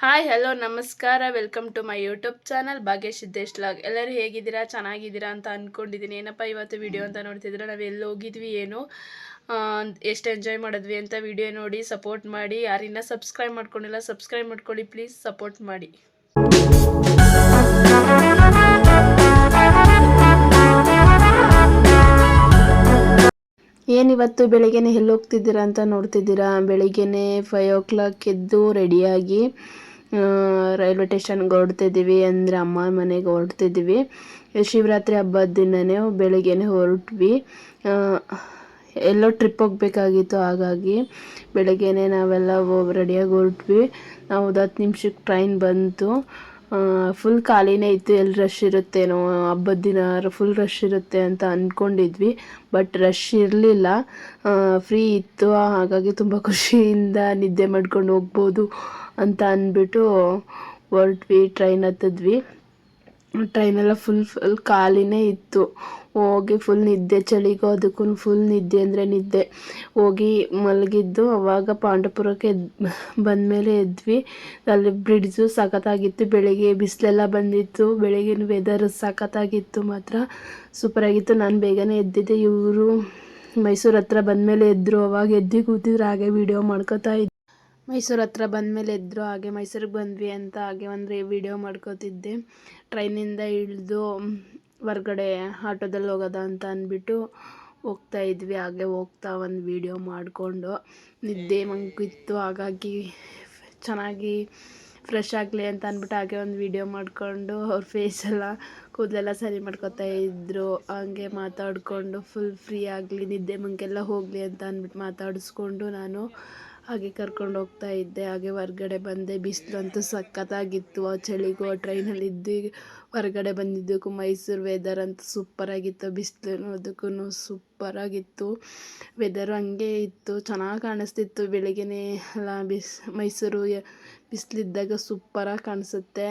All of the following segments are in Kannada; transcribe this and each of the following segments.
ಹಾಯ್ ಹಲೋ ನಮಸ್ಕಾರ. Welcome to my YouTube channel Bhagyash Siddesh log ಎಲ್ಲರೂ ಹೇಗಿದ್ದೀರಾ? ಚೆನ್ನಾಗಿದ್ದೀರಾ ಅಂತ ಅಂದ್ಕೊಂಡಿದ್ದೀನಿ ಏನಪ್ಪ ಇವತ್ತು ವಿಡಿಯೋ ಅಂತ ನೋಡ್ತಿದ್ರೆ ನಾವು ಎಲ್ಲಿ ಹೋಗಿದ್ವಿ, ಏನು? ಎಷ್ಟು ಎಂಜಾಯ್ ಮಾಡಿದ್ವಿ ಅಂತ ವಿಡಿಯೋ ನೋಡಿ ಸಪೋರ್ಟ್ ಮಾಡಿ. ಯಾರಿನ್ನ ಸಬ್ಸ್ಕ್ರೈಬ್ ಮಾಡ್ಕೊಂಡಿಲ್ಲ ಸಬ್ಸ್ಕ್ರೈಬ್ ಮಾಡ್ಕೊಳ್ಳಿ ಪ್ಲೀಸ್ ಸಪೋರ್ಟ್ ಮಾಡಿ. ಏನಿವತ್ತು ಬೆಳಿಗ್ಗೆನೆ ಎಲ್ಲಿ ಹೋಗ್ತಿದ್ದೀರಾ ಅಂತ ನೋಡ್ತಿದ್ದೀರಾ? ಬೆಳಿಗ್ಗೆನೆ ಫೈವ್ ಓ ಕ್ಲಾಕ್ ಎದ್ದು ರೆಡಿಯಾಗಿ ರೈಲ್ವೆ ಸ್ಟೇಷನ್ಗೆ ಹೊರಡ್ತಿದ್ದೀವಿ ಅಂದರೆ ಅಮ್ಮ ಮನೆಗೆ ಹೊರಡ್ತಿದ್ದೀವಿ. ಶಿವರಾತ್ರಿ ಹಬ್ಬದ ದಿನವೇ ಬೆಳಿಗ್ಗೆನೆ ಹೊರಟ್ವಿ. ಎಲ್ಲೋ ಟ್ರಿಪ್ ಹೋಗಬೇಕಾಗಿತ್ತು ಹಾಗಾಗಿ ಬೆಳಗ್ಗೆನೆ ನಾವೆಲ್ಲ ರೆಡಿಯಾಗಿ ಹೊರಟ್ವಿ. ನಾವು ಒಂದು ಹತ್ತು ನಿಮಿಷಕ್ಕೆ ಟ್ರೈನ್ ಬಂತು. ಫುಲ್ ಖಾಲಿನೇ ಇತ್ತು ಎಲ್ಲಿ ರಶ್ ಇರುತ್ತೇನೋ, ಹಬ್ಬದ ದಿನ ಫುಲ್ ರಶ್ ಇರುತ್ತೆ ಅಂತ ಅಂದ್ಕೊಂಡಿದ್ವಿ ಬಟ್ ರಶ್ ಇರಲಿಲ್ಲ. ಫ್ರೀ ಇತ್ತು, ಹಾಗಾಗಿ ತುಂಬ ಖುಷಿಯಿಂದ ನಿದ್ದೆ ಮಾಡ್ಕೊಂಡು ಹೋಗ್ಬೋದು ಅಂತ ಅಂದ್ಬಿಟ್ಟು ಹೊರಟ್ವಿ ಟ್ರೈನ್ ಹತ್ತಿದ್ವಿ. ಟ್ರೈನೆಲ್ಲ ಫುಲ್ ಫುಲ್ ಖಾಲಿನೇ ಇತ್ತು. ಹೋಗಿ ಫುಲ್ ನಿದ್ದೆ, ಚಳಿಗೂ ಅದಕ್ಕೂ ಫುಲ್ ನಿದ್ದೆ ಅಂದರೆ ನಿದ್ದೆ. ಹೋಗಿ ಮಲಗಿದ್ದು ಅವಾಗ ಪಾಂಡವಪುರಕ್ಕೆ ಬಂದಮೇಲೆ ಎದ್ವಿ. ಅಲ್ಲಿ ಬ್ರಿಡ್ಜು ಸಖತ್ತಾಗಿತ್ತು, ಬೆಳಗ್ಗೆ ಬಿಸಿಲೆಲ್ಲ ಬಂದಿತ್ತು ಬೆಳಗಿನ ವೆದರ್ ಸಖತ್ತಾಗಿತ್ತು ಮಾತ್ರ. ಸೂಪರಾಗಿತ್ತು, ನಾನು ಬೇಗನೆ ಎದ್ದಿದ್ದೆ. ಇವರು ಮೈಸೂರು ಹತ್ರ ಬಂದಮೇಲೆ ಎದ್ದರು ಅವಾಗ ಎದ್ದು ಕೂತಿದ್ರು, ಹಾಗೆ ವೀಡಿಯೋ ಮಾಡ್ಕೋತಾ ಇದ್ದೆ ಮೈಸೂರು ಹತ್ರ ಬಂದಮೇಲೆ ಎದ್ದರು ಹಾಗೆ, ಮೈಸೂರಿಗೆ ಬಂದ್ವಿ ಅಂತ ಹಾಗೆ ಒಂದು ವಿಡಿಯೋ ಮಾಡ್ಕೋತಿದ್ದೆ. ಟ್ರೈನಿಂದ ಇಳಿದು ಹೊರ್ಗಡೆ ಆಟೋದಲ್ಲಿ ಹೋಗೋದ ಅಂತ ಅಂದ್ಬಿಟ್ಟು ಹೋಗ್ತಾ ಇದ್ವಿ. ಹಾಗೆ ಹೋಗ್ತಾ ಒಂದು ವಿಡಿಯೋ ಮಾಡಿಕೊಂಡು ನಿದ್ದೆ ಮಂಕಿತ್ತು ಹಾಗಾಗಿ ಚೆನ್ನಾಗಿ ಫ್ರೆಶ್ ಆಗಲಿ ಅಂತ ಅಂದ್ಬಿಟ್ಟು ಹಾಗೆ ಒಂದು ವಿಡಿಯೋ ಮಾಡಿಕೊಂಡು ಅವ್ರ ಫೇಸೆಲ್ಲ ಕೂದಲೆಲ್ಲ ಸರಿ ಮಾಡ್ಕೊತಾ ಇದ್ದರು ಹಂಗೆ ಮಾತಾಡಿಕೊಂಡು ಫುಲ್ ಫ್ರೀ ಆಗಲಿ, ನಿದ್ದೆ ಮಂಕೆಲ್ಲ ಹೋಗಲಿ ಅಂತ ಅಂದ್ಬಿಟ್ಟು ಮಾತಾಡಿಸ್ಕೊಂಡು ನಾನು ಹಾಗೆ ಕರ್ಕೊಂಡು ಹೋಗ್ತಾ ಇದ್ದೆ. ಹಾಗೆ ಹೊರ್ಗಡೆ ಬಂದೆ. ಬಿಸಿಲಂತೂ ಸಖತ್ತಾಗಿತ್ತು. ಆ ಚಳಿಗೂ ಆ ಟ್ರೈನಲ್ಲಿ ಇದ್ದು. ಹೊರಗಡೆ ಬಂದಿದ್ದಕ್ಕೂ ಮೈಸೂರು ವೆದರ್ ಅಂತೂ ಸೂಪರಾಗಿತ್ತು ಬಿಸಿಲು ಅದಕ್ಕೂ ಸೂಪರಾಗಿತ್ತು ವೆದರು ಹಂಗೆ ಇತ್ತು. ಚೆನ್ನಾಗಿ ಕಾಣಿಸ್ತಿತ್ತು. ಬೆಳಗ್ಗೆನೇ ಎಲ್ಲ ಬಿಸ್ ಮೈಸೂರು, ಬಿಸಿಲಿದ್ದಾಗ ಸೂಪರಾಗಿ ಕಾಣಿಸುತ್ತೆ.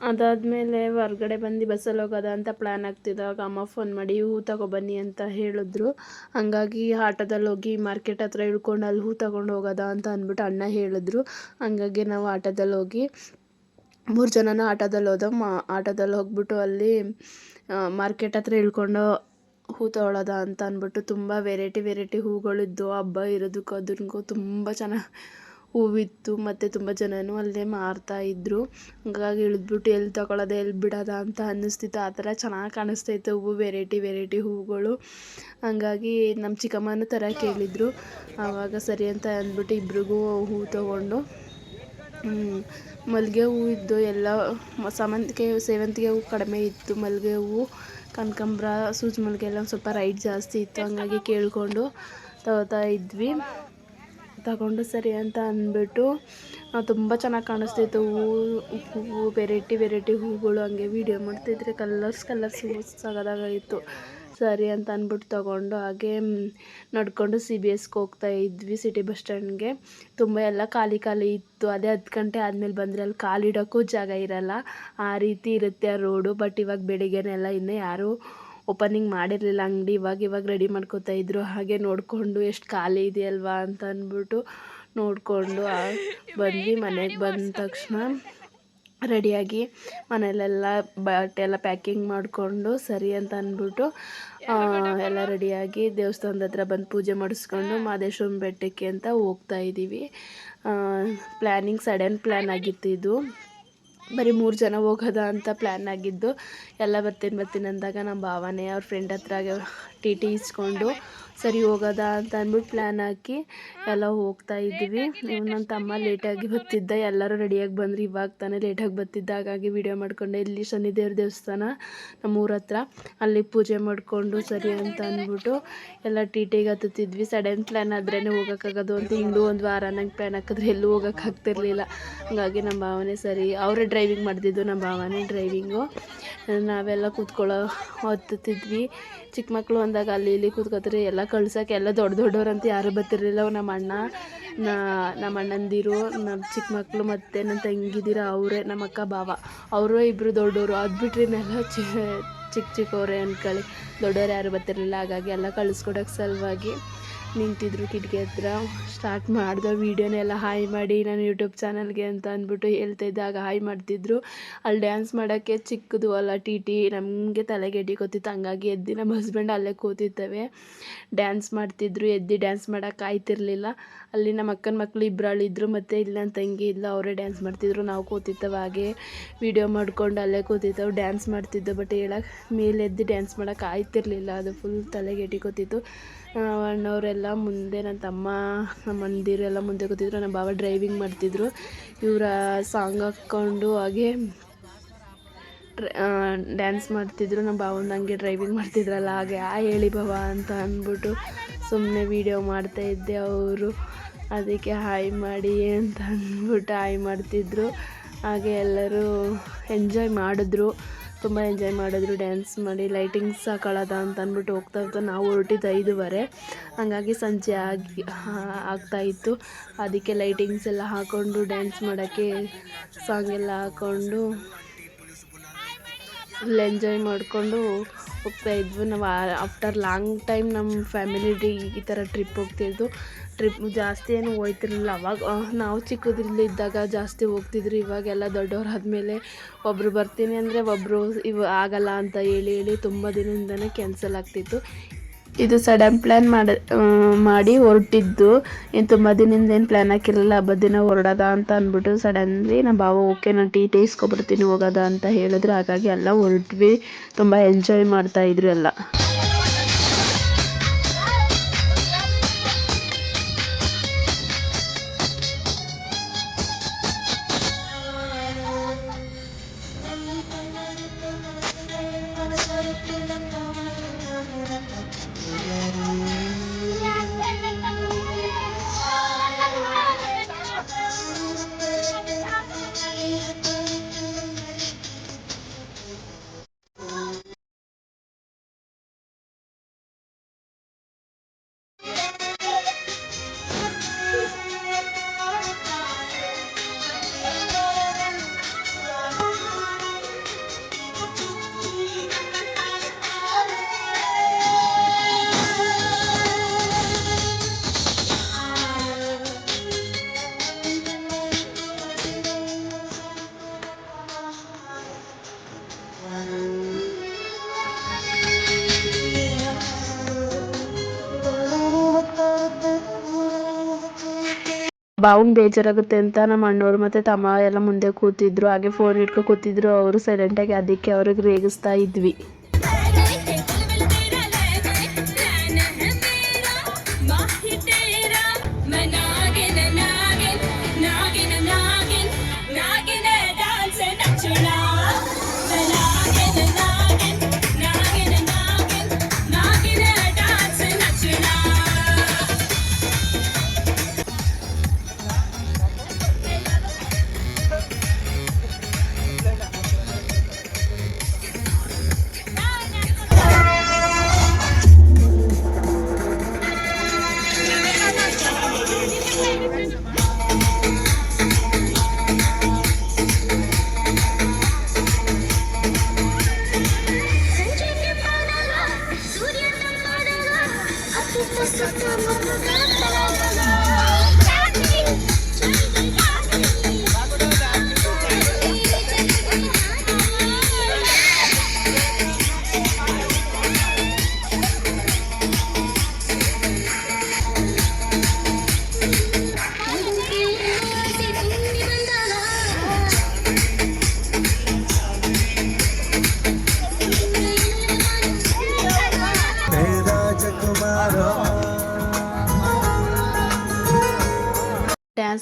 ಅದಾದಮೇಲೆ ಹೊರ್ಗಡೆ ಬಂದು ಬಸ್ಸಲ್ಲಿ ಹೋಗೋದ ಅಂತ ಪ್ಲ್ಯಾನ್ ಆಗ್ತಿದ್ದಾಗ ಅಮ್ಮ ಫೋನ್ ಮಾಡಿ, ಹೂ ತಗೊಬನ್ನಿ ಅಂತ ಹೇಳಿದ್ರು. ಹಾಗಾಗಿ ಆಟೋದಲ್ಲಿ ಹೋಗಿ ಮಾರ್ಕೆಟ್ ಹತ್ರ ಇಳ್ಕೊಂಡು ಅಲ್ಲಿ ಹೂ ತಗೊಂಡು ಹೋಗೋದ ಅಂತ ಅಂದ್ಬಿಟ್ಟು ಅಣ್ಣ ಹೇಳಿದ್ರು. ಹಂಗಾಗಿ ನಾವು ಆಟೋದಲ್ಲಿ ಹೋಗಿ, ಮೂರು ಜನನೂ ಆಟೋದಲ್ಲಿ ಹೋದ ಮಾ, ಆಟೋದಲ್ಲಿ ಹೋಗ್ಬಿಟ್ಟು ಅಲ್ಲಿ ಮಾರ್ಕೆಟ್ ಹತ್ರ ಇಳ್ಕೊಂಡು ಹೂ ತೊಗೊಳೋದ ಅಂತ ಅಂದ್ಬಿಟ್ಟು ತುಂಬ ವೆರೈಟಿ ವೆರೈಟಿ ಹೂಗಳಿದ್ದು ಹಬ್ಬ ಇರೋದಕ್ಕೂ ಅದಕ್ಕೂ ತುಂಬ ಚೆನ್ನಾಗಿ ಹೂವಿತ್ತು, ಮತ್ತು ತುಂಬ ಜನನು ಅಲ್ಲೇ ಮಾರ್ತಾ ಇದ್ದರು ಹಂಗಾಗಿ ಇಳಿದ್ಬಿಟ್ಟು ಎಲ್ಲಿ ತಗೊಳ್ಳೋದು ಎಲ್ಲಿ ಬಿಡೋದಾ ಅಂತ ಅನ್ನಿಸ್ತಿತ್ತು. ಆ ಥರ ಚೆನ್ನಾಗಿ ಕಾಣಿಸ್ತಾ ಹೂವು, ವೆರೈಟಿ ವೆರೈಟಿ ಹೂವುಗಳು. ಹಂಗಾಗಿ ನಮ್ಮ ಚಿಕ್ಕಮ್ಮನೂ ಥರ ಕೇಳಿದರು. ಆವಾಗ ಸರಿ ಅಂತ ಅಂದ್ಬಿಟ್ಟು ಇಬ್ರಿಗೂ ಹೂವು ತೊಗೊಂಡು ಮಲ್ಲಿಗೆ ಹೂವು ಇದ್ದು ಎಲ್ಲ, ಸಾಮಂತಿಗೆ, ಸೇವಂತಿಗೆ ಹೂ ಕಡಿಮೆ ಇತ್ತು ಮಲ್ಲಿಗೆ ಹೂವು ಕನಕಾಂಬ್ರ, ಸೂಜಿ ಮಲ್ಲಿಗೆ ಎಲ್ಲ ಸ್ವಲ್ಪ ರೈಟ್ ಜಾಸ್ತಿ ಇತ್ತು. ಹಂಗಾಗಿ ಕೇಳಿಕೊಂಡು ತಗೋತಾ ಇದ್ವಿ. ತಗೊಂಡು ಸರಿ ಅಂತ ಅಂದ್ಬಿಟ್ಟು ತುಂಬ ಚೆನ್ನಾಗಿ ಕಾಣಿಸ್ತಿತ್ತು. ಹೂವು ಹೂವು ವೆರೈಟಿ ವೆರೈಟಿ ಹೂವುಗಳು ಹಂಗೆ ವೀಡಿಯೋ ಮಾಡ್ತಿದ್ರೆ ಕಲರ್ಸ್ ಕಲರ್ಸ್ ಸಗದಾಗಿತ್ತು ಸರಿ ಅಂತ ಅಂದ್ಬಿಟ್ಟು ತೊಗೊಂಡು ಹಾಗೆ ನಡ್ಕೊಂಡು ಸಿ ಬಿ ಎಸ್ಗೆ ಹೋಗ್ತಾ ಇದ್ವಿ ಸಿಟಿ ಬಸ್ ಸ್ಟ್ಯಾಂಡ್ಗೆ ತುಂಬ ಎಲ್ಲ ಖಾಲಿ ಖಾಲಿ ಇತ್ತು. ಅದೇ ಹತ್ತು ಗಂಟೆ ಆದಮೇಲೆ ಬಂದರೆ ಅಲ್ಲಿ ಕಾಲಿಡೋಕ್ಕೂ ಜಾಗ ಇರಲ್ಲ. ಆ ರೀತಿ ಇರುತ್ತೆ ಆ ರೋಡು ಬಟ್ ಇವಾಗ ಬೆಳಿಗ್ಗೆನೆಲ್ಲ ಇನ್ನೂ ಯಾರೂ ಓಪನಿಂಗ್ ಮಾಡಿರಲಿಲ್ಲ ಅಂಗಡಿ ಇವಾಗ ಇವಾಗ ರೆಡಿ ಮಾಡ್ಕೋತಾ ಇದ್ರು ಹಾಗೆ ನೋಡಿಕೊಂಡು ಎಷ್ಟು ಖಾಲಿ ಇದೆಯಲ್ವಾ ಅಂತ ಅಂದ್ಬಿಟ್ಟು ನೋಡಿಕೊಂಡು ಬಂದ್ವಿ ಮನೆಗೆ ಬಂದ ತಕ್ಷಣ ರೆಡಿಯಾಗಿ ಮನೆಯಲ್ಲೆಲ್ಲ ಬಟ್ಟೆ ಎಲ್ಲ ಪ್ಯಾಕಿಂಗ್ ಮಾಡಿಕೊಂಡು ಸರಿ ಅಂತ ಅಂದ್ಬಿಟ್ಟು ಎಲ್ಲ ರೆಡಿಯಾಗಿ ದೇವಸ್ಥಾನದ ಹತ್ರ ಬಂದು ಪೂಜೆ ಮಾಡಿಸ್ಕೊಂಡು ಮಾದೇಶ್ವರನ ಬೆಟ್ಟಕ್ಕೆ ಅಂತ ಹೋಗ್ತಾ ಇದ್ದೀವಿ ಪ್ಲ್ಯಾನಿಂಗ್ ಸಡನ್ ಪ್ಲ್ಯಾನ್ ಆಗಿತ್ತು ಇದು. ಬರೀ ಮೂರು ಜನ ಹೋಗೋದ ಅಂತ ಪ್ಲ್ಯಾನ್ ಆಗಿದ್ದು, ಎಲ್ಲ ಬರ್ತೀನಿ ಬರ್ತೀನಿ ಅಂದಾಗ ನಮ್ಮ ಭಾವನೆ ಅವ್ರ ಫ್ರೆಂಡ್ ಹತ್ರ ಟಿ ಟಿ ಇಸ್ಕೊಂಡು ಸರಿ ಹೋಗೋದ ಅಂತ ಅಂದ್ಬಿಟ್ಟು ಪ್ಲ್ಯಾನ್ ಹಾಕಿ ಎಲ್ಲ ಹೋಗ್ತಾ ಇದ್ವಿ. ನನ್ನ ತಮ್ಮ ಲೇಟಾಗಿ ಬರ್ತಿದ್ದ. ಎಲ್ಲರೂ ರೆಡಿಯಾಗಿ ಬಂದ್ರಿ. ಇವಾಗ ತಾನೇ ಲೇಟಾಗಿ ಬರ್ತಿದ್ದ. ಹಾಗಾಗಿ ವೀಡಿಯೋ ಮಾಡ್ಕೊಂಡೆ. ಇಲ್ಲಿ ಶನಿದೇವ್ರ ದೇವಸ್ಥಾನ ನಮ್ಮೂರ ಹತ್ರ. ಅಲ್ಲಿ ಪೂಜೆ ಮಾಡಿಕೊಂಡು ಸರಿ ಅಂತ ಅಂದ್ಬಿಟ್ಟು ಎಲ್ಲ ಟಿ ಟಿಗೆ ಹತ್ತುತ್ತಿದ್ವಿ. ಸಡನ್ ಪ್ಲ್ಯಾನ್ ಆದ್ರೇ ಹೋಗೋಕ್ಕಾಗೋದು ಅಂತ ಹಿಂಗೂ ಒಂದು ವಾರ ನಂಗೆ ಪ್ಲ್ಯಾನ್ ಹಾಕಿದ್ರೆ ಎಲ್ಲೂ ಹೋಗೋಕ್ಕಾಗ್ತಿರ್ಲಿಲ್ಲ ಹಾಗಾಗಿ ನಮ್ಮ ಭಾವನೆ ಸರಿ. ಅವರೇ ಡ್ರೈವಿಂಗ್ ಮಾಡ್ತಿದ್ದು ನಮ್ಮ ಭಾವನೆ ಡ್ರೈವಿಂಗು ನಾವೆಲ್ಲ ಕೂತ್ಕೊಳ್ಳೋ ಹತ್ತುತ್ತಿದ್ವಿ. ಚಿಕ್ಕ ಮಕ್ಕಳು ಅಂದಾಗ ಅಲ್ಲಿ ಇಲ್ಲಿ ಕೂತ್ಕೋತಾರೆ. ಎಲ್ಲ ಕಳ್ಸೋಕೆ ಎಲ್ಲ ದೊಡ್ಡ ದೊಡ್ಡವ್ರು ಅಂತ ಯಾರೂ ಬರ್ತಿರ್ಲಿಲ್ಲ. ನಮ್ಮ ಅಣ್ಣ ನಮ್ಮ ಅಣ್ಣಂದಿರು, ನಮ್ಮ ಚಿಕ್ಕ ಮಕ್ಕಳು ಮತ್ತು ನನ್ನ ತಂಗಿದಿರ, ಅವರೇ, ನಮ್ಮ ಅಕ್ಕ ಬಾವ ಅವರೇ ಇಬ್ಬರು ದೊಡ್ಡವರು. ಅದು ಇನ್ನೆಲ್ಲ ಚಿಕ್ಕ ಚಿಕ್ಕವರೇ ಅಂದ್ಕೊಳ್ಳಿ ದೊಡ್ಡವ್ರು ಯಾರು ಬರ್ತಿರಲಿಲ್ಲ. ಹಾಗಾಗಿ ಎಲ್ಲ ಕಳಿಸ್ಕೊಡೋಕೆ ಸಲುವಾಗಿ ನಿಂತಿದ್ರು ಕಿಟಕಿ ಹತ್ರ. ಸ್ಟಾರ್ಟ್ ಮಾಡ್ದೆ ವೀಡಿಯೋನೆಲ್ಲ ಹಾಯ್ ಮಾಡಿ ನಾನು ಯೂಟ್ಯೂಬ್ ಚಾನಲ್ಗೆ ಅಂತ ಅಂದ್ಬಿಟ್ಟು ಹೇಳ್ತಾ ಇದ್ದೆ ಆಗ ಹಾಯ್ ಮಾಡ್ತಿದ್ರು. ಅಲ್ಲಿ ಡ್ಯಾನ್ಸ್ ಮಾಡೋಕ್ಕೆ ಚಿಕ್ಕದು ಅಲ್ಲ ಟಿ ಟಿ ನಮಗೆ ತಲೆಗೆಡ್ಡಿ ಗೊತ್ತಿತ್ತು. ಹಂಗಾಗಿ ಎದ್ದು ನಮ್ಮ ಹಸ್ಬೆಂಡ್ ಅಲ್ಲೇ ಕೂತಿದ್ದೇವೆ. ಡ್ಯಾನ್ಸ್ ಮಾಡ್ತಿದ್ರು, ಎದ್ದು ಡ್ಯಾನ್ಸ್ ಮಾಡೋಕೆ ಆಯ್ತಿರಲಿಲ್ಲ. ಅಲ್ಲಿ ನಮ್ಮ ಅಕ್ಕನ ಮಕ್ಕಳು ಇಬ್ಬರು ಇದ್ದರು ಮತ್ತು ಇಲ್ಲಿ ನನ್ನ ತಂಗಿ ಇಲ್ಲ, ಅವರೇ ಡ್ಯಾನ್ಸ್ ಮಾಡ್ತಿದ್ರು. ನಾವು ಕೂತಿದ್ದೇವೆ ಹಾಗೆ. ವಿಡಿಯೋ ಮಾಡ್ಕೊಂಡು ಅಲ್ಲೇ ಕೂತಿದ್ದೆವು. ಡ್ಯಾನ್ಸ್ ಮಾಡ್ತಿದ್ದೆವು ಬಟ್ ಹೇಳಕ್ಕೆ ಮೇಲೆ ಎದ್ದು ಡ್ಯಾನ್ಸ್ ಮಾಡೋಕೆ ಆಯ್ತಿರಲಿಲ್ಲ. ಅದು ಫುಲ್ ತಲೆಗೆ ಗೊತ್ತಿತ್ತು. ಅಣ್ಣವರೆಲ್ಲ ಮುಂದೆ ನನ್ನ ತಮ್ಮ, ನಮ್ಮ ಮಂದಿರೆಲ್ಲ ಮುಂದೆ ಕೂತಿದ್ರು, ನಮ್ಮ ಬಾಬಾ ಡ್ರೈವಿಂಗ್ ಮಾಡ್ತಿದ್ರು. ಇವರ ಸಾಂಗ್ ಹಾಕ್ಕೊಂಡು ಹಾಗೆ ಡ್ಯಾನ್ಸ್ ಮಾಡ್ತಿದ್ರು. ನಮ್ಮ ಭಾವನ ಹಂಗೆ ಡ್ರೈವಿಂಗ್ ಮಾಡ್ತಿದ್ರಲ್ಲ, ಹಾಗೆ, ಆ, ಹೇಳಿ ಬಾಬಾ ಅಂತ ಅಂದ್ಬಿಟ್ಟು ಸುಮ್ಮನೆ ವೀಡಿಯೋ ಮಾಡ್ತಾ ಇದ್ದೆ ಅವರು. ಅದಕ್ಕೆ ಹಾಯ್ ಮಾಡಿ ಅಂತ ಅಂದ್ಬಿಟ್ಟು ಹಾಯ್ ಮಾಡ್ತಿದ್ರು. ಹಾಗೆ ಎಲ್ಲರೂ ಎಂಜಾಯ್ ಮಾಡಿದ್ರು. ತುಂಬ ಎಂಜಾಯ್ ಮಾಡಿದ್ರು ಡ್ಯಾನ್ಸ್ ಮಾಡಿ ಲೈಟಿಂಗ್ಸ್ ಹಾಕೊಳ್ಳೋದ ಅಂತ ಅಂದ್ಬಿಟ್ಟು ಹೋಗ್ತಾ ಇರ್ತಾ ನಾವು ಹೊರಟಿದ್ದು ಐದುವರೆ. ಹಾಗಾಗಿ ಸಂಜೆ ಆಗಿ ಆಗ್ತಾಯಿತ್ತು ಅದಕ್ಕೆ ಲೈಟಿಂಗ್ಸ್ ಎಲ್ಲ ಹಾಕ್ಕೊಂಡು ಡ್ಯಾನ್ಸ್ ಮಾಡೋಕ್ಕೆ ಸಾಂಗ್ ಎಲ್ಲ ಹಾಕ್ಕೊಂಡು ಫುಲ್ ಎಂಜಾಯ್ ಮಾಡಿಕೊಂಡು ಹೋಗ್ತಾ ಇದ್ವಿ. ನಾವು ಆಫ್ಟರ್ ಲಾಂಗ್ ಟೈಮ್ ನಮ್ಮ ಫ್ಯಾಮಿಲಿ ಈ ಥರ ಟ್ರಿಪ್ ಹೋಗ್ತಿದ್ದು ಟ್ರಿಪ್ ಜಾಸ್ತಿ ಏನು ಹೋಯ್ತಿರ್ಲಿಲ್ಲ. ಅವಾಗ ನಾವು ಚಿಕ್ಕದ್ರಲ್ಲಿದ್ದಾಗ ಜಾಸ್ತಿ ಹೋಗ್ತಿದ್ರು. ಇವಾಗೆಲ್ಲ ದೊಡ್ಡವ್ರು ಆದಮೇಲೆ ಒಬ್ಬರು ಬರ್ತೀನಿ ಅಂದರೆ ಒಬ್ಬರು ಇವ ಆಗಲ್ಲ ಅಂತ ಹೇಳಿ ಹೇಳಿ ತುಂಬ ದಿನದಿಂದನೇ ಕ್ಯಾನ್ಸಲ್ ಆಗ್ತಿತ್ತು. ಇದು ಸಡನ್ ಪ್ಲ್ಯಾನ್ ಮಾಡಿ ಮಾಡಿ ಹೊರಟಿದ್ದು. ಏನು ತುಂಬ ದಿನದಿಂದ ಏನು ಪ್ಲ್ಯಾನ್ ಹಾಕಿರಲಿಲ್ಲ. ಹಬ್ಬದ ದಿನ ಹೊರಡೋದ ಅಂತ ಅಂದ್ಬಿಟ್ಟು ಸಡನ್ಲಿ ನಮ್ಮ ಭಾವ, ಓಕೆ, ನಾನು ಟೀ ಟೇಸ್ಕೊಬರ್ತೀನಿ ಹೋಗೋದ ಅಂತ ಹೇಳಿದ್ರು. ಹಾಗಾಗಿ ಎಲ್ಲ ಹೊರಟ್ವಿ. ತುಂಬ ಎಂಜಾಯ್ ಮಾಡ್ತಾಯಿದ್ರು ಎಲ್ಲ. ಬಾವುಂಗ್ ಬೇಜಾರಾಗುತ್ತೆ ಅಂತ ನಮ್ಮ ಅಣ್ಣವ್ರು ಮತ್ತು ತಮ್ಮ ಎಲ್ಲ ಮುಂದೆ ಕೂತಿದ್ರು, ಹಾಗೆ ಫೋನ್ ಹಿಡ್ಕೊ ಕೂತಿದ್ರು, ಅವರು ಸೈಲೆಂಟಾಗಿ ಅದಕ್ಕೆ ಅವ್ರಿಗೆ ರೇಗಿಸ್ತಾ ಇದ್ವಿ.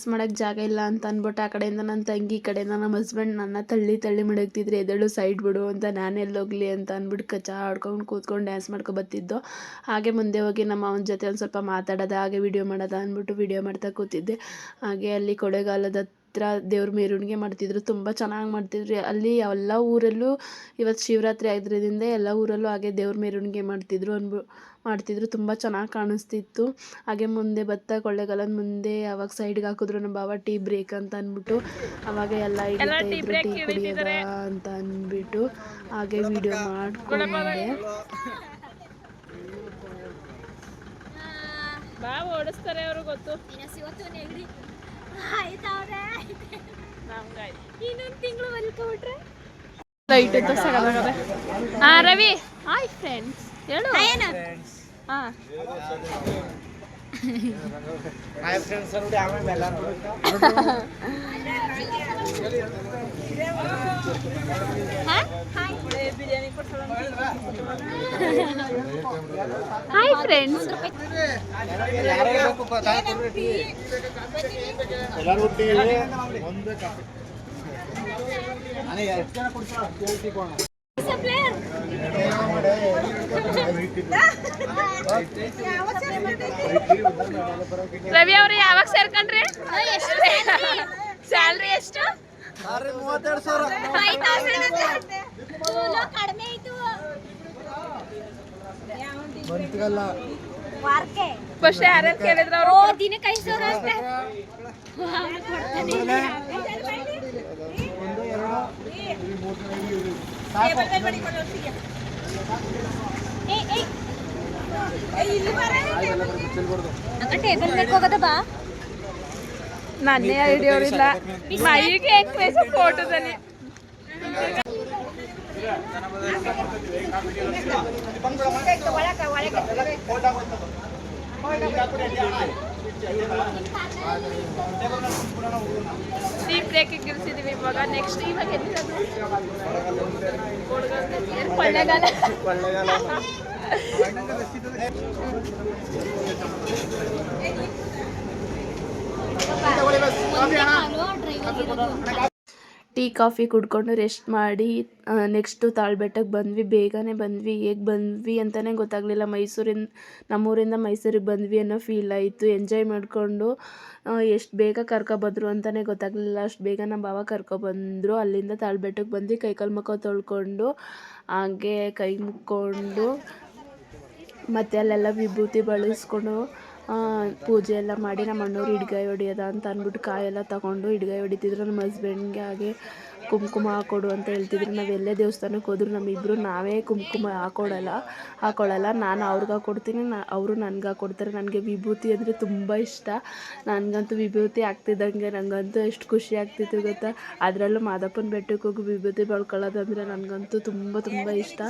ಮಾಡೋಕ್ಕೆ ಜಾಗ ಇಲ್ಲ ಅಂತ ಅಂದ್ಬಿಟ್ಟು ಆ ಕಡೆಯಿಂದ ನನ್ನ ತಂಗಿ ಕಡೆಯಿಂದ ನಮ್ಮ ಹಸ್ಬೆಂಡ್ ನನ್ನ ತಳ್ಳಿ ತಳ್ಳಿ ಮಡಗ್ತಿದ್ರು, ಎದಳು ಸೈಡ್ ಬಿಡು ಅಂತ ನಾನು ಎಲ್ಲೋಗ್ಲಿ ಅಂತ ಅಂದ್ಬಿಟ್ಟು ಕಚ್ಚಾ ಆಡ್ಕೊಂಡು ಕೂತ್ಕೊಂಡು ಡ್ಯಾನ್ಸ್ ಮಾಡ್ಕೊಂಡು ಬತ್ತಿದ್ದು ಹಾಗೆ ಮುಂದೆ ಹೋಗಿ ನಮ್ಮ ಅವನ ಜೊತೆ ಒಂದು ಸ್ವಲ್ಪ ಮಾತಾಡೋದ, ಹಾಗೆ ವಿಡಿಯೋ ಮಾಡೋದ ಅಂದ್ಬಿಟ್ಟು ವಿಡಿಯೋ ಮಾಡ್ತಾ ಕೂತಿದ್ದೆ. ಹಾಗೆ ಅಲ್ಲಿ ಕೊಳೆಗಾಲದ ಹತ್ರ ದೇವ್ರ ಮೆರವಣಿಗೆ ಮಾಡ್ತಿದ್ರು ತುಂಬ ಚೆನ್ನಾಗಿ ಮಾಡ್ತಿದ್ರು. ಅಲ್ಲಿ ಎಲ್ಲ ಊರಲ್ಲೂ ಇವತ್ತು ಶಿವರಾತ್ರಿ ಆಗಿರೋದ್ರಿಂದ ಎಲ್ಲ ಊರಲ್ಲೂ ಹಾಗೆ ದೇವ್ರ ಮೆರವಣಿಗೆ ಮಾಡ್ತಿದ್ರು ಅನ್ಬು ಮಾಡ್ತಿದ್ರು. ತುಂಬ ಚೆನ್ನಾಗಿ ಕಾಣಿಸ್ತಿತ್ತು. ಹಾಗೆ ಮುಂದೆ ಭತ್ತ ಕೊಳ್ಳೆಗಾಲದ ಮುಂದೆ ಅವಾಗ ಸೈಡ್ಗೆ ಹಾಕಿದ್ರು ನಮ್ಮ ಬಾವ ಟೀ ಬ್ರೇಕ್ ಅಂತ ಅಂದ್ಬಿಟ್ಟು ಅವಾಗ ಎಲ್ಲ ಟೀ ಕುಡಿಯೋದ ಅಂತ ಅಂದ್ಬಿಟ್ಟು ಹಾಗೆ ವಿಡಿಯೋ ಮಾಡ್ಕೊಂಡೆ. ಬಾ ಓಡಿಸ್ತಾರೆ ಅವರು ಗೊತ್ತು. ಇನ್ನೊಂದು ತಿಂಗಳು ಮಲ್ಕೊಬಿಟ್ರೆ ಲೈಟ್ ಇತ್ತು ಸಗದಾಗದೆ ಹಾ ರವಿ. ಹಾಯ್ ಫ್ರೆಂಡ್ಸ್ ಹೇಳು. ಹಾ. ಹಾಯ್ ಫ್ರೆಂಡ್ಸ್ ನೋಡಿ ಆಮೇಲೆ ಎಲ್ಲರೂ ಹಾಯ್ ಫ್ರೆಂಡ್ಸ್ ಕುಡ್ತಾರೆ ಕೇಳ್ತಿಕೋಣ ರವಿ ಅವರು ಯಾವಾಗ ಸೇರ್ಕೊಂಡ್ರಿ? ಸ್ಯಾಲ್ರಿ ಎಷ್ಟು? ಮೂವತ್ತೆರಡು ಸಾವಿರ. ಬಂತಿಗಲ್ಲ. ಫಸ್ಟ್ ಯಾರ್ಯಾರು ಕೇಳಿದ್ರು ಅವರು ದಿನಕ್ಕೆ ಐದು ಸಾವಿರ ಟೇಬಲ್ ಮೇಲೆ ಹೋಗೋದ ಬಾ. ನನ್ನೇ ಹಿಡಿಯೋರಿಲ್ಲ ಮೈಗೆ ಫೋಟೋದಲ್ಲಿ ಟೀ ಬ್ರೇಕಿಗೆ ಇಳಿಸಿದೀವಿ ಇವಾಗ. ನೆಕ್ಸ್ಟ್ ಇವಾಗ ಎಲ್ಲಿರೋದು? ಏನ್ ಕೊಳ್ಳೆಗಾಲ ಟೀ ಕಾಫಿ ಕುಡ್ಕೊಂಡು ರೆಸ್ಟ್ ಮಾಡಿ ನೆಕ್ಸ್ಟು ತಾಳ್ಬೆಟ್ಟಕ್ಕೆ ಬಂದ್ವಿ. ಬೇಗನೆ ಬಂದ್ವಿ. ಹೇಗೆ ಬಂದ್ವಿ ಅಂತಲೇ ಗೊತ್ತಾಗಲಿಲ್ಲ. ಮೈಸೂರಿಂದ ನಮ್ಮೂರಿಂದ ಮೈಸೂರಿಗೆ ಬಂದ್ವಿ ಅನ್ನೋ ಫೀಲ್ ಆಯಿತು. ಎಂಜಾಯ್ ಮಾಡಿಕೊಂಡು ಎಷ್ಟು ಬೇಗ ಕರ್ಕೊಬಂದ್ರು ಅಂತಲೇ ಗೊತ್ತಾಗಲಿಲ್ಲ. ಅಷ್ಟು ಬೇಗ ನಮ್ಮ ಭಾವ ಕರ್ಕೊಬಂದರು. ಅಲ್ಲಿಂದ ತಾಳ್ಬೆಟ್ಟಕ್ಕೆ ಬಂದು ಕೈಕಾಲು ಮುಖ ತೊಳ್ಕೊಂಡು, ಹಾಗೆ ಕೈ ಮುಕ್ಕೊಂಡು, ಮತ್ತು ಅಲ್ಲೆಲ್ಲ ವಿಭೂತಿ ಬಳಸ್ಕೊಂಡು ಪೂಜೆ ಎಲ್ಲ ಮಾಡಿ ನಮ್ಮ ಅಣ್ಣವ್ರು ಹಿಡ್ಗಾಯಿ ಹೊಡಿಯೋದ ಅಂತ ಅಂದ್ಬಿಟ್ಟು ಕಾಯೆಲ್ಲ ತಗೊಂಡು ಹಿಡ್ಗಾಯಿ ಹೊಡಿತಿದ್ರು. ನಮ್ಮ ಹಸ್ಬೆಂಡ್ಗೆ ಹಾಗೆ ಕುಂಕುಮ ಹಾಕೊಡು ಅಂತ ಹೇಳ್ತಿದ್ರು. ನಾವು ಎಲ್ಲೇ ದೇವಸ್ಥಾನಕ್ಕೆ ಹೋದ್ರು ನಮ್ಮಿಬ್ಬರು ನಾವೇ ಕುಂಕುಮ ಹಾಕೊಡಲ್ಲ ಹಾಕೊಳ್ಳಲ್ಲ ನಾನು ಅವ್ರಿಗೆ ಹಾಕೊಡ್ತೀನಿ, ನಾ ಅವರು ನನ್ಗೆ ಹಾಕೊಡ್ತಾರೆ. ನನಗೆ ವಿಭೂತಿ ಅಂದರೆ ತುಂಬ ಇಷ್ಟ. ನನಗಂತೂ ವಿಭೂತಿ ಆಗ್ತಿದ್ದಂಗೆ ನನಗಂತೂ ಎಷ್ಟು ಖುಷಿ ಆಗ್ತಿತ್ತು ಗೊತ್ತಾ? ಅದರಲ್ಲೂ ಮಾದಪ್ಪನ ಬೆಟ್ಟಕ್ಕೆ ಹೋಗಿ ವಿಭೂತಿ ಬಳ್ಕೊಳ್ಳೋದಂದರೆ ನನಗಂತೂ ತುಂಬ ತುಂಬ ಇಷ್ಟ.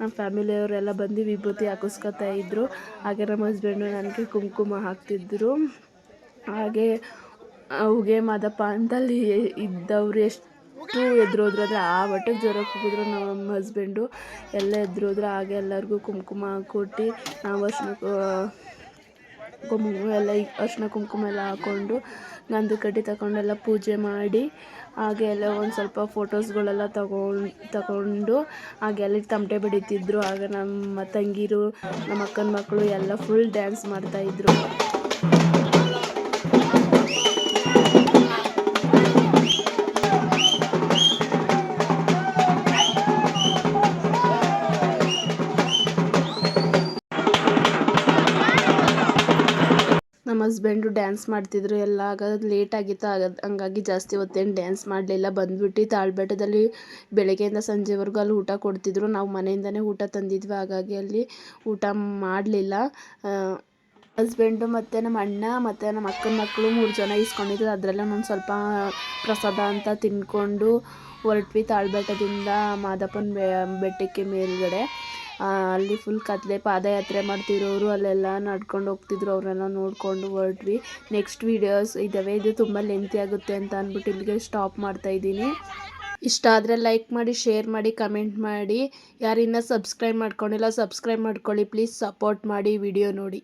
ನಮ್ಮ ಫ್ಯಾಮಿಲಿಯವರೆಲ್ಲ ಬಂದು ವಿಭೂತಿ ಹಾಕಿಸ್ಕೊತಾ ಇದ್ದರು ಹಾಗೆ ನಮ್ಮ ಹಸ್ಬೆಂಡು ನನಗೆ ಕುಂಕುಮ ಹಾಕ್ತಿದ್ರು. ಹಾಗೆ, ಅವ್ಗೆ ಮಾದಪ್ಪ ಅಂತಲ್ಲಿ ಇದ್ದವ್ರು ಎಷ್ಟು ಎದ್ರೋದ್ರು ಅಂದರೆ ಆ ಮಟ್ಟಕ್ಕೆ ಜ್ವರ ಹೋಗಿದ್ರು ನಮ್ಮ ಹಸ್ಬೆಂಡು ಎಲ್ಲ ಎದುರೋದ್ರು ಹಾಗೆ ಎಲ್ಲರಿಗೂ ಕುಂಕುಮ ಕೊಟ್ಟು ನಾವು ಅರ್ಶಿನ ಕುಂಕುಮ ಎಲ್ಲ ಅರ್ಶಿನ ಕುಂಕುಮ ಎಲ್ಲ ಹಾಕ್ಕೊಂಡು ಗಂಧದ ಕಡ್ಡಿ ತಗೊಂಡೆಲ್ಲ ಪೂಜೆ ಮಾಡಿ ಹಾಗೆ ಎಲ್ಲ ಒಂದು ಸ್ವಲ್ಪ ಫೋಟೋಸ್ಗಳೆಲ್ಲ ತಗೊಂಡು ತಗೊಂಡು ಹಾಗೆ ಎಲ್ಲ ತಮಟೆ ಬಡಿತಿದ್ರು ಆಗ ನಮ್ಮ ತಂಗಿರು ನಮ್ಮ ಅಕ್ಕನ ಮಕ್ಕಳು ಎಲ್ಲ ಫುಲ್ ಡ್ಯಾನ್ಸ್ ಮಾಡ್ತಾಯಿದ್ರು ಹಸ್ಬೆಂಡು ಡ್ಯಾನ್ಸ್ ಮಾಡ್ತಿದ್ರು, ಎಲ್ಲ ಆಗ ಲೇಟ್ ಆಗಿತ್ತು ಆಗ ಹಂಗಾಗಿ ಜಾಸ್ತಿ ಹೊತ್ತೇನು ಡ್ಯಾನ್ಸ್ ಮಾಡಲಿಲ್ಲ. ಬಂದ್ಬಿಟ್ಟು ತಾಳ್ಬೆಟ್ಟದಲ್ಲಿ ಬೆಳಗ್ಗೆಯಿಂದ ಸಂಜೆವರೆಗೂ ಅಲ್ಲಿ ಊಟ ಕೊಡ್ತಿದ್ರು. ನಾವು ಮನೆಯಿಂದನೇ ಊಟ ತಂದಿದ್ವಿ, ಹಾಗಾಗಿ ಅಲ್ಲಿ ಊಟ ಮಾಡಲಿಲ್ಲ. ಹಸ್ಬೆಂಡು ಮತ್ತು ನಮ್ಮ ಅಣ್ಣ ಮತ್ತು ನಮ್ಮ ಅಕ್ಕನ ಮಕ್ಕಳು ಮೂರು ಜನ ಇಸ್ಕೊಂಡಿದ್ರು. ಅದರಲ್ಲೇ ಒಂದು ಸ್ವಲ್ಪ ಪ್ರಸಾದ ಅಂತ ತಿನ್ಕೊಂಡು ಹೊರಟ್ವಿ ತಾಳ್ಬೆಟ್ಟದಿಂದ ಮಾದಪ್ಪನ ಬೆಟ್ಟಕ್ಕೆ ಮೇಲ್ಗಡೆ. ಅಲ್ಲಿ ಫುಲ್ ಕತ್ತಲೆ ಪಾದಯಾತ್ರೆ ಮಾಡ್ತಿರೋರು, ಅಲ್ಲೆಲ್ಲ ನಡ್ಕೊಂಡು ಹೋಗ್ತಿದ್ರು, ಅವರೆಲ್ಲ ನೋಡಿಕೊಂಡು ಹೊರಟ್ವಿ. ನೆಕ್ಸ್ಟ್ ವೀಡಿಯೋಸ್ ಇದ್ದಾವೆ ಇದು ತುಂಬ ಲೆಂತಿ ಆಗುತ್ತೆ ಅಂತ ಅಂದ್ಬಿಟ್ಟು ಇಲ್ಲಿಗೆ ಸ್ಟಾಪ್ ಮಾಡ್ತಾ ಇದ್ದೀನಿ. ಇಷ್ಟ ಆದರೆ ಲೈಕ್ ಮಾಡಿ ಶೇರ್ ಮಾಡಿ ಕಮೆಂಟ್ ಮಾಡಿ. ಯಾರಿನ್ನ ಸಬ್ಸ್ಕ್ರೈಬ್ ಮಾಡ್ಕೊಂಡಿಲ್ಲ ಸಬ್ಸ್ಕ್ರೈಬ್ ಮಾಡ್ಕೊಳ್ಳಿ. ಪ್ಲೀಸ್ ಸಪೋರ್ಟ್ ಮಾಡಿ ವಿಡಿಯೋ ನೋಡಿ.